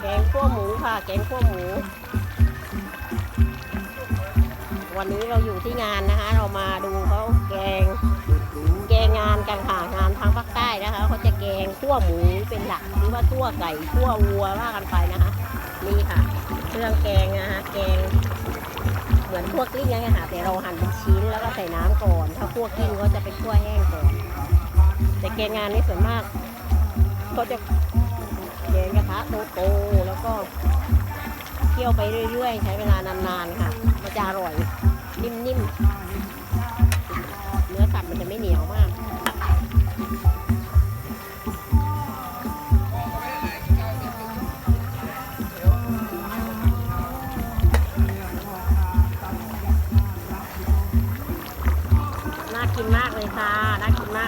แกงขั้วหมูค่ะ แกงขั้วหมู วันนี้เราอยู่ที่งานนะคะ เรามาดูเขาแกง แกงงานกันค่ะงานทางภาคใต้นะคะเขาจะแกงขั้วหมูเป็นหลักหรือว่าขั้วไก่ขั้ววัวว่ากันไปนะคะ นี่ค่ะ เครื่องแกงนะคะแกงเหมือนคั่วกลิ้งนั่นแหละค่ะแต่เราหั่นเป็นชิ้นแล้วก็ใส่น้ำก่อน ถ้าคั่วกลิ้งก็จะเป็นคั่วแห้งก่อน แต่แกงงานนี่ส่วนมากก็จะ แกงกระทะโตๆแล้วก็เคี่ยวไปเรื่อยๆ ใช้เวลานานๆค่ะ มันจะอร่อย นิ่มๆ เนื้อสัตว์มันจะไม่เหนียวมากน่ากินมากเลยค่ะ น่ากินมาก